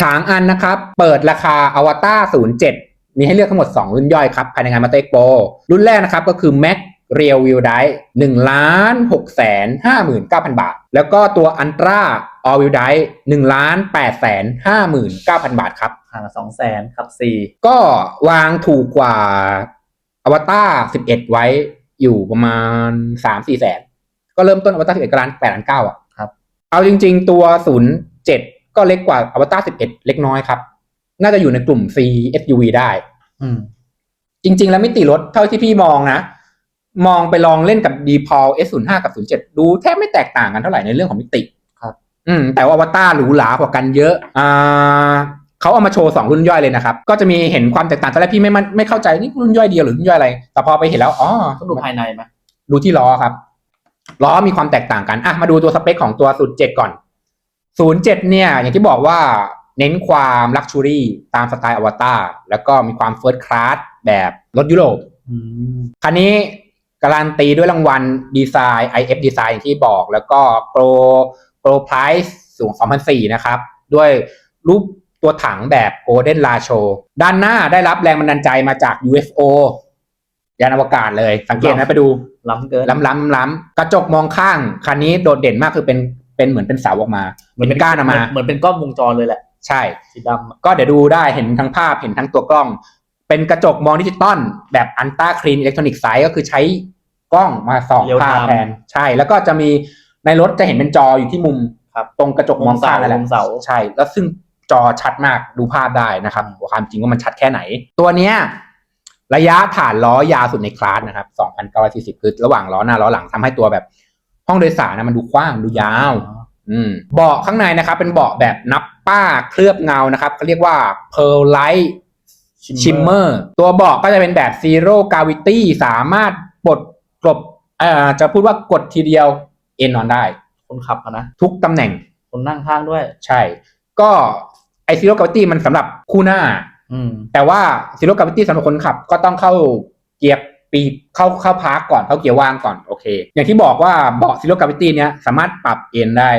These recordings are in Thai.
ฉางอันนะครับ เปิดราคาอวตาร07 มีให้เลือกทั้งหมด 2 รุ่นย่อยครับ ภายในงานมาเต e กโปรุ่นแรกนะครับก็คือ Mac Real View Drive 1ล้าน6แสน59,000บาท แล้วก็ตัว Ultra All View Drive 1ล้าน8แสน59,000บาทครับห่างสองแสนขับสี่ก็วางถูกกว่าอวตาร11ไว้อยู่ประมาณ3-4แสน ก็เริ่มต้นอวตาร11กล้าน8ล้าน9อะครับ เอาจริง ๆ ตัว07 ก็เล็กกว่าอวตาร11 เล็กน้อยครับ น่าจะอยู่ในกลุ่ม C SUV ได้ อืม จริง ๆ แล้วมิติรถเท่าที่พี่มองนะ มองไปลองเล่นกับ d p a l S05 กับ 07 ดูแทบไม่แตกต่างกันเท่าไหร่ในเรื่องของมิติ ครับ อืม แต่ว่าอวตารหรูหรากว่ากันเยอะ อ่าเขาเอามาโชว์สองรุ่นย่อยเลยนะครับ ก็จะมีเห็นความแตกต่างตอนแรกพี่ไม่มั่นไม่เข้าใจนี่รุ่นย่อยเดียวหรือรุ่นย่อยอะไร แต่พอไปเห็นแล้วอ๋อต้องดูภายในไหมดูที่ล้อครับล้อมีความแตกต่างกันอะมาดูตัวสเปคของตัว07ก่อน 07เนี่ย อย่างที่บอกว่าเน้นความลักชัวรี่ตามสไตล์อวตารแล้วก็มีความเฟิร์สคลาสแบบรถยุโรปอืมคันนี้การันตีด้วยรางวัลดีไซน์ IF Design อย่างที่บอกแล้วก็ Pro Pro Price สูง 2004 นะครับ ด้วยรูปตัวถังแบบ Golden l a c h o ด้านหน้าได้รับแรงบันดาลใจมาจาก UFO ยานอวกาศเลย สังเกตนะไปดู ล้ำเกินล้ำล้ำล้ำกระจกมองข้าง คันนี้โดดเด่นมากคือเป็น เป็นเหมือนเป็นเสาออกมาเหมือนเป็นก้านออกมาเหมือนเป็นกล้องวงจรเลยแหละ ใช่สีดำอะก็เดี๋ยวดูได้เห็นทั้งภาพเห็นทั้งตัวกล้อง เป็นกระจกมองดิจิตอลแบบอันต้าคลีนอิเล็กทรอนิกส์ไซก็คือใช้กล้องมาส่องภาพแทนใช่ แล้วก็จะมีในรถจะเห็นเป็นจออยู่ที่มุมครับตรงกระจกมองข้างนั่นแหละมุมเสาใช่ แล้วซึ่งจอชัดมากดูภาพได้นะครับความจริงว่ามันชัดแค่ไหน ตัวเนี้ยระยะฐานล้อยาวสุดในคลาสนะครับ2,940 คือระหว่างล้อหน้าล้อหลังทำให้ตัวแบบ ห้องโดยสารนะมันดูกว้างดูยาว อืมเบาะข้างในนะครับ เป็นเบาะแบบนับป้าเคลือบเงานะครับเขาเรียกว่า Pearl Light Shimmer ตัวเบาะก็จะเป็นแบบ Zero Gravity สามารถปลดกลบเอ่อจะพูดว่ากดทีเดียวเอนนอนได้ คนขับอะนะ ทุกตำแหน่งคนนั่งข้างด้วย ใช่ ก็ไอ Zero Gravity มันสำหรับคู่หน้า อืม แต่ว่า Zero Gravity สำหรับคนขับก็ต้องเข้าเกียร์ ปีเข้าเข้าพาร์กก่อนเข้าเกียร์ว่างก่อนโอเค อย่างที่บอกว่าเบาะ Zero Gravity เนี้ยสามารถปรับเอนได้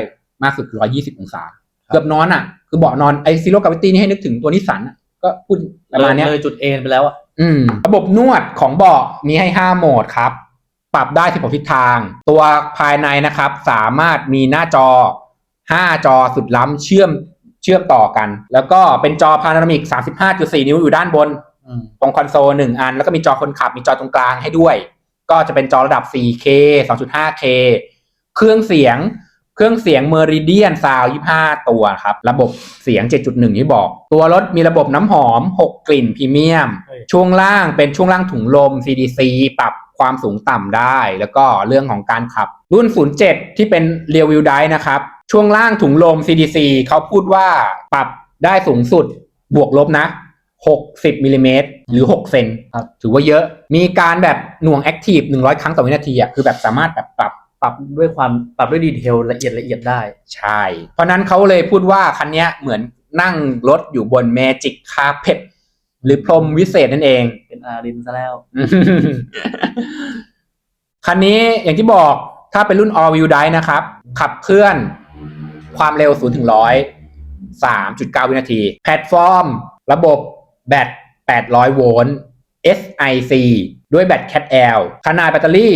มากสุดคือ120องศา เกือบนอนอะ คือเบาะนอนไอ Zero Gravity นี่ให้นึกถึงตัวนิสสันอะก็พูดประมาณเนี้ยเลยจุดเอ็นไปแล้วอะอืม ระบบนวดของเบาะมีให้5โหมดครับ ปรับได้16ทิศทาง ตัวภายในนะครับ สามารถมีหน้าจอ5จอสุดล้ำเชื่อมเชื่อมต่อกัน แล้วก็เป็นจอพาโนรามิก35.4 นิ้วอยู่ด้านบนอืม ตรงคอนโซลหนึ่งอัน แล้วก็มีจอคนขับ มีจอตรงกลางให้ด้วย ก็จะเป็นจอระดับ 4K 2.5K เครื่องเสียง เครื่องเสียง Meridian Sound 25 ตัวครับ ระบบเสียง 7.1 ที่บอก ตัวรถมีระบบน้ำหอม 6 กลิ่นพรีเมียม ช่วงล่างเป็นช่วงล่างถุงลม CDC ปรับความสูงต่ำได้ แล้วก็เรื่องของการขับ รุ่น 07 ที่เป็น Rear Wheel Drive นะครับ ช่วงล่างถุงลม CDC เขาพูดว่าปรับได้สูงสุดบวกลบนะ 60มิลลิเมตรหรือ 6 เซนครับถือว่าเยอะมีการแบบหน่วงแอคทีฟ100 ครั้งต่อวินาทีอะคือแบบสามารถแบบปรับปรับด้วยความปรับด้วยดีเทลละเอียดละเอียดได้ ใช่ เพราะนั้นเขาเลยพูดว่าคันเนี้ยเหมือนนั่งรถอยู่บน Magic Carpet หรือพรมวิเศษนั่นเอง เป็นอารินซะแล้ว คันนี้อย่างที่บอกถ้าเป็นรุ่น all wheel drive นะครับ ขับเคลื่อนความเร็ว0ถึง100 3.9 วินาที แพลตฟอร์ม ระบบ แบต 800 โวลต์ SIC ด้วยแบต Cat L ขนาดแบตเตอรี่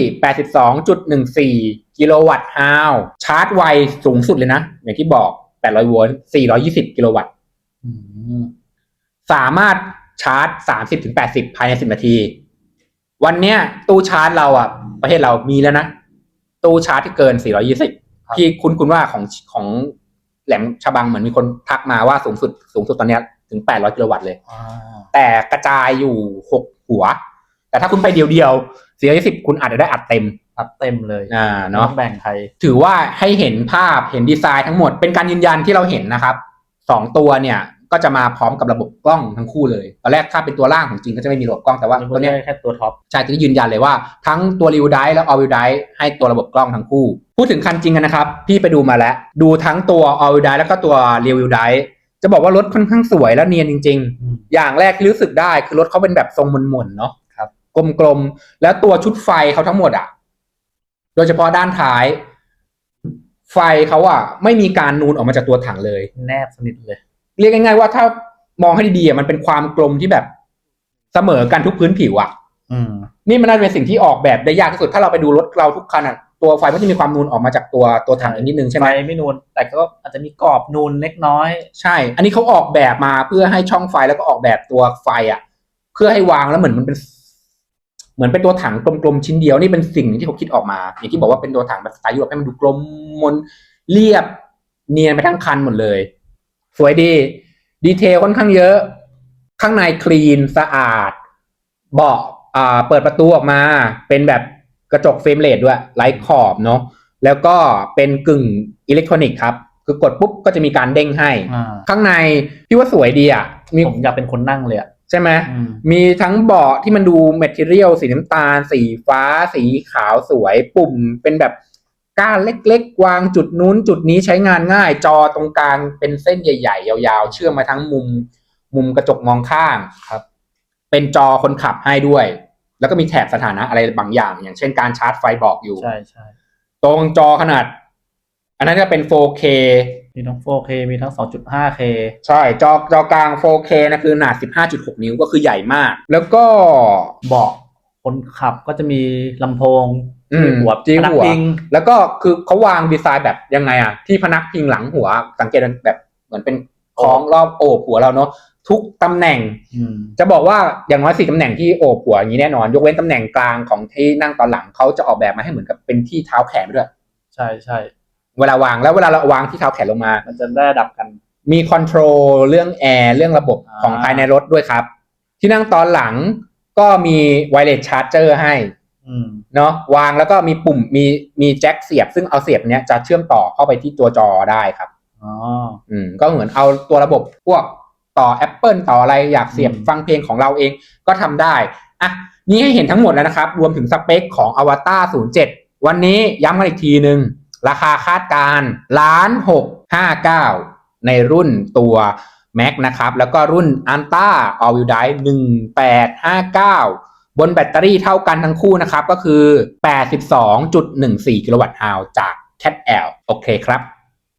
82.14 กิโลวัตต์ฮาวชาร์จไวสูงสุดเลยนะ อย่างที่บอก 800 โวลต์ 420 กิโลวัตต์อืมสามารถชาร์จ 30-80 ภายใน 10 นาที วันเนี้ยตู้ชาร์จเราอะ ประเทศเรามีแล้วนะ ตู้ชาร์จที่เกิน 420พี่คุณคุณว่าของของแหลมฉบังเหมือนมีคนทักมาว่าสูงสุดสูงสุดตอนเนี้ย ถึง 800 กิโลวัตต์เลยอ่าแต่กระจายอยู่ 6 หัว แต่ถ้าคุณไปเดียวๆ420คุณอาจจะได้อัดเต็ม อัดเต็มเลยอ่าเนาะต้องแบ่งใคร ถือว่าให้เห็นภาพเห็นดีไซน์ทั้งหมดเป็นการยืนยันที่เราเห็นนะครับสองตัวเนี่ยก็จะมาพร้อมกับระบบกล้องทั้งคู่เลยตอนแรกถ้าเป็นตัวล่างของจริงก็จะไม่มีระบบกล้องแต่ว่านี่ตัวเนี้ยแค่ตัวท็อปใช่ตัวนี้ยืนยันเลยว่าทั้งตัวรีวิวไดและออวิวไดให้ตัวระบบกล้องทั้งคู่ พูดถึงคันจริงกันนะครับ พี่ไปดูมาแล้ว ดูทั้งตัวออวิวไดแล้วก็ตัวรีวิวได จะบอกว่ารถค่อนข้างสวยและเนียนจริงๆอืมอย่างแรกที่รู้สึกได้คือรถเขาเป็นแบบทรงมนๆเนาะครับกลมๆ แล้วตัวชุดไฟเขาทั้งหมดอะโดยเฉพาะด้านท้าย ไฟเขาอะไม่มีการนูนออกมาจากตัวถังเลย แนบสนิทเลย เรียกง่ายๆว่าถ้ามองให้ดีๆอะมันเป็นความกลมที่แบบเสมอกันทุกพื้นผิวอะอืมนี่มันน่าจะเป็นสิ่งที่ออกแบบได้ยากที่สุด ถ้าเราไปดูรถเราทุกคันอะ ตัวไฟมันจะมีความนูนออกมาจากตัวตัวถังใช่อีกนิดนึงใช่ไหมไฟไม่นูน แต่ก็อาจจะมีกรอบนูนเล็กน้อย ใช่ อันนี้เขาออกแบบมาเพื่อให้ช่องไฟแล้วก็ออกแบบตัวไฟอะ เพื่อให้วางแล้วเหมือนมันเป็น เหมือนเป็นตัวถังกลมๆชิ้นเดียวนี่เป็นสิ่งหนึ่งที่เขาคิดออกมา อย่างที่บอกว่าเป็นตัวถังแบบสไตล์ยุโรปให้มันดูกลมมนเรียบ เนียนไปทั้งคันหมดเลย สวยดีดีเทลค่อนข้างเยอะ ข้างในคลีนสะอาด เบาะอ่าเปิดประตูออกมา เป็นแบบ กระจกเฟรมเลสด้วยไร้ขอบเนาะแล้วก็เป็นกึ่งอิเล็กทรอนิกส์ครับคือกดปุ๊บก็จะมีการเด้งให้อ่าข้างในพี่ว่าสวยดีอะมีผมอยากเป็นคนนั่งเลยอะใช่ไหมอืมมีทั้งเบาะที่มันดูแมทเทียลสีน้ำตาล สีฟ้า สีขาวสวยปุ่ม เป็นแบบก้านเล็กๆ วางจุดนู้นจุดนี้ใช้งานง่าย จอตรงกลางเป็นเส้นใหญ่ๆ ยาวๆ เชื่อมมาทั้งมุม มุมกระจกมองข้างครับ เป็นจอคนขับให้ด้วย แล้วก็มีแถบสถานะอะไรบางอย่าง อย่างเช่นการชาร์จไฟบอกอยู่ ใช่ใช่ตรงจอขนาด อันนั้นจะเป็น 4K มีทั้ง 4K มีทั้ง 2.5K ใช่ จอจอกลาง 4K นะคือขนาด 15.6 นิ้วก็คือใหญ่มาก แล้วก็เบาะคนขับก็จะมีลำโพงอืมที่หัวที่พนักหัวพิงแล้วก็คือเขาวางดีไซน์แบบยังไงอะ ที่พนักพิงหลังหัว สังเกตแบบเหมือนเป็นคล้องรอบโอบหัวเราเนาะ ทุกตำแหน่งอืมจะบอกว่าอย่างน้อยสี่ตำแหน่งที่โอบหัวอย่างนี้แน่นอน ยกเว้นตำแหน่งกลางของที่นั่งตอนหลังเขาจะออกแบบมาให้เหมือนกับเป็นที่เท้าแขนไปด้วย ใช่ใช่เวลาวางแล้วเวลาเราวางที่เท้าแขนลงมา มันจะได้ระดับกัน มีคอนโทรลเรื่องแอร์เรื่องระบบอ่าของภายในรถด้วยครับ ที่นั่งตอนหลังก็มีไวเลสชาร์จเจอร์ให้อืมเนาะวางแล้วก็มีปุ่มมีมีแจ็คเสียบ ซึ่งเอาเสียบเนี้ยจะเชื่อมต่อเข้าไปที่ตัวจอได้ครับอ๋ออืมก็เหมือนเอาตัวระบบพวก ต่อ Apple ต่ออะไรอยากเสียบอืมฟังเพลงของเราเองก็ทำได้อะนี่ให้เห็นทั้งหมดแล้วนะครับ รวมถึงสเปคของ Avatar 07 วันนี้ย้ำกันอีกทีหนึ่งราคาคาดการล้านหกห้าเก้าในรุ่นตัว Mac นะครับ แล้วก็รุ่น a n t a All Wheel Drive 1859 บนแบตเตอรี่เท่ากันทั้งคู่นะครับ ก็คือ 82.14 กิโลวัตต์ฮาวจาก Cat L โอเคครับ